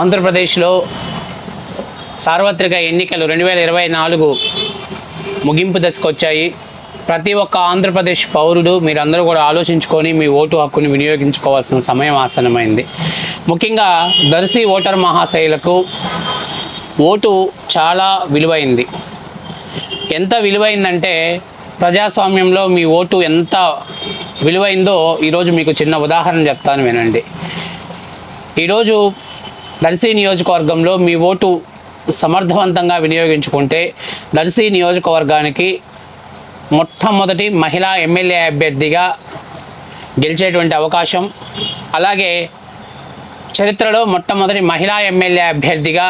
ఆంధ్రప్రదేశ్లో సార్వత్రిక ఎన్నికలు రెండు వేల ఇరవై నాలుగు ముగింపు దశకు వచ్చాయి. ప్రతి ఒక్క ఆంధ్రప్రదేశ్ పౌరుడు మీరందరూ కూడా ఆలోచించుకొని మీ ఓటు హక్కును వినియోగించుకోవాల్సిన సమయం ఆసనమైంది ముఖ్యంగా దర్శి ఓటర్ మహాశైలకు ఓటు చాలా విలువైంది. ఎంత విలువైందంటే ప్రజాస్వామ్యంలో మీ ఓటు ఎంత విలువైందో ఈరోజు మీకు చిన్న ఉదాహరణ చెప్తాను వినండి. ఈరోజు దర్శి నియోజకవర్గంలో మీ ఓటు సమర్థవంతంగా వినియోగించుకుంటే దర్శి నియోజకవర్గానికి మొట్టమొదటి మహిళా ఎమ్మెల్యే అభ్యర్థిగా గెలిచేటువంటి అవకాశం. అలాగే చరిత్రలో మొట్టమొదటి మహిళా ఎమ్మెల్యే అభ్యర్థిగా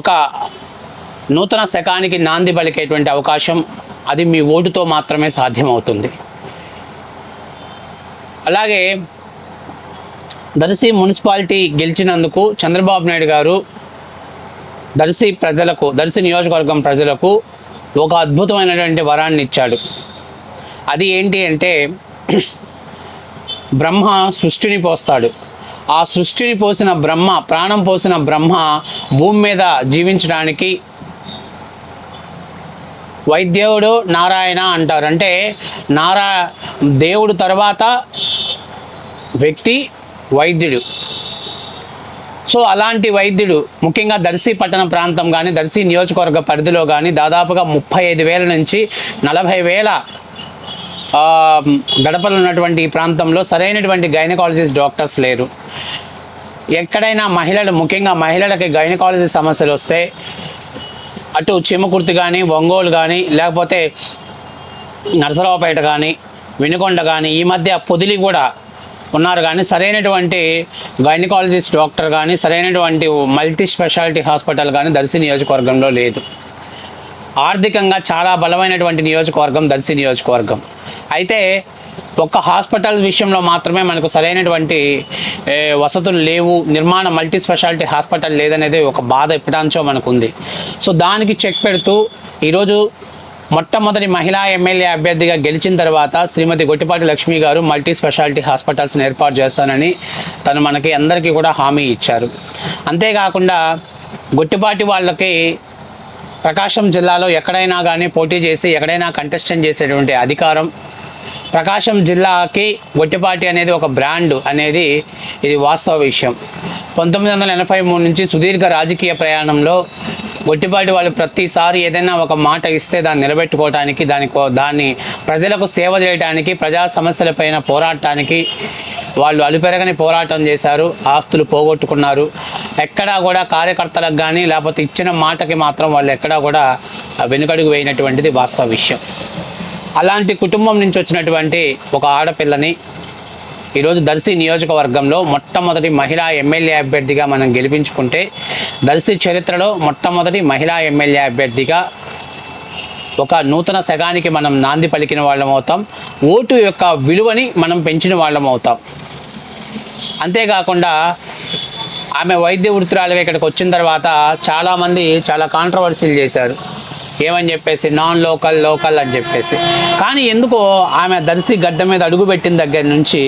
ఒక నూతన శకానికి నాంది పలికేటువంటి అవకాశం అది మీ ఓటుతో మాత్రమే సాధ్యమవుతుంది. అలాగే దర్శి మున్సిపాలిటీ గెలిచినందుకు చంద్రబాబు నాయుడు గారు దర్శి ప్రజలకు దర్శి నియోజకవర్గం ప్రజలకు ఒక అద్భుతమైనటువంటి వరాన్ని ఇచ్చాడు. అది ఏంటి అంటే బ్రహ్మ సృష్టిని పోస్తాడు. ఆ సృష్టిని పోసిన బ్రహ్మ ప్రాణం పోసిన బ్రహ్మ భూమి మీద జీవించడానికి వైద్యవుడు నారాయణ అంటారు. అంటే నారా దేవుడు తర్వాత వ్యక్తి వైద్యుడు. సో అలాంటి వైద్యుడు ముఖ్యంగా దర్శి పట్టణ ప్రాంతం కానీ దర్శి నియోజకవర్గ పరిధిలో కానీ దాదాపుగా ముప్పై ఐదు వేల నుంచి నలభై వేల గడపలు ఉన్నటువంటి ఈ ప్రాంతంలో సరైనటువంటి గైనకాలజిస్ట్ డాక్టర్స్ లేరు. ఎక్కడైనా మహిళలు ముఖ్యంగా మహిళలకి గైనకాలజీ సమస్యలు వస్తే అటు చిమ్మకుర్తి కానీ ఒంగోలు కానీ లేకపోతే నరసరావుపేట కానీ వినుకొండ కానీ ఈ మధ్య పొదిలి కూడా ఉన్నారు. కానీ సరైనటువంటి గైనకాలజిస్ట్ డాక్టర్ కానీ సరైనటువంటి మల్టీ స్పెషాలిటీ హాస్పిటల్ కానీ దర్శి నియోజకవర్గంలో లేదు. ఆర్థికంగా చాలా బలమైనటువంటి నియోజకవర్గం దర్శి నియోజకవర్గం. అయితే ఒక్క హాస్పిటల్ విషయంలో మాత్రమే మనకు సరైనటువంటి వసతులు లేవు. నిర్మాణ మల్టీ స్పెషాలిటీ హాస్పిటల్ లేదనేది ఒక బాధ ఎప్పటాంచో మనకు ఉంది సో దానికి చెక్ పెడుతూ ఈరోజు మొట్టమొదటి మహిళా ఎమ్మెల్యే అభ్యర్థిగా గెలిచిన తర్వాత శ్రీమతి గొట్టిపాటి లక్ష్మి గారు మల్టీ స్పెషాలిటీ హాస్పిటల్స్ని ఏర్పాటు చేస్తానని తను మనకి అందరికీ కూడా హామీ ఇచ్చారు. అంతేకాకుండా గొట్టిపాటి వాళ్ళకి ప్రకాశం జిల్లాలో ఎక్కడైనా కానీ పోటీ చేసి ఎక్కడైనా కంటెస్టెంట్ చేసేటువంటి అధికారం. ప్రకాశం జిల్లాకి గొట్టిపాటి అనేది ఒక బ్రాండ్ అనేది ఇది వాస్తవ విషయం. పంతొమ్మిది వందల ఎనభై మూడు నుంచి సుదీర్ఘ రాజకీయ ప్రయాణంలో గొట్టిపాటి వాళ్ళు ప్రతిసారి ఏదైనా ఒక మాట ఇస్తే దాన్ని నిలబెట్టుకోవడానికి దాని దాన్ని ప్రజలకు సేవ చేయడానికి ప్రజా సమస్యలపైన పోరాటానికి వాళ్ళు అలుపెరగని పోరాటం చేశారు ఆస్తులు పోగొట్టుకున్నారు. ఎక్కడా కూడా కార్యకర్తలకు కానీ లేకపోతే ఇచ్చిన మాటకి మాత్రం వాళ్ళు ఎక్కడా కూడా వెనుకడుగు వేయినటువంటిది వాస్తవ విషయం. అలాంటి కుటుంబం నుంచి వచ్చినటువంటి ఒక ఆడపిల్లని ఈరోజు దర్శి నియోజకవర్గంలో మొట్టమొదటి మహిళా ఎమ్మెల్యే అభ్యర్థిగా మనం గెలిపించుకుంటే దర్శి చరిత్రలో మొట్టమొదటి మహిళా ఎమ్మెల్యే అభ్యర్థిగా ఒక నూతన శగానికి మనం నాంది పలికిన వాళ్ళం అవుతాం. ఓటు యొక్క విలువని మనం పెంచిన వాళ్ళం అవుతాం. అంతేకాకుండా ఆమె వైద్య వృత్తురాలుగా ఇక్కడికి వచ్చిన తర్వాత చాలామంది చాలా కాంట్రవర్సీలు చేశారు. ఏమని చెప్పేసి? నాన్ లోకల్ లోకల్ అని చెప్పేసి. కానీ ఎందుకో ఆమె దర్శి గడ్డ మీద అడుగుపెట్టిన దగ్గర నుంచి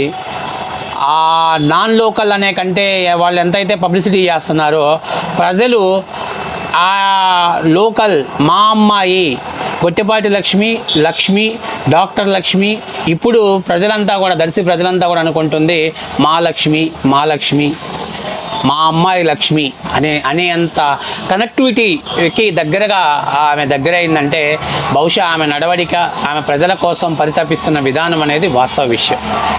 ఆ నాన్ లోకల్ అనే కంటే వాళ్ళు ఎంతైతే పబ్లిసిటీ చేస్తున్నారో ప్రజలు ఆ లోకల్ మా అమ్మాయి గొట్టిపాటి లక్ష్మి లక్ష్మి డాక్టర్ లక్ష్మి ఇప్పుడు ప్రజలంతా కూడా దర్శి ప్రజలంతా కూడా అనుకుంటుంది మా లక్ష్మి మా లక్ష్మి మా అమ్మాయి లక్ష్మి అనే అనే అంత కనెక్టివిటీకి దగ్గరగా ఆమె దగ్గర అయిందంటే బహుశా ఆమె నడవడిక ఆమె ప్రజల కోసం పరితపిస్తున్న విధానం అనేది వాస్తవ విషయం.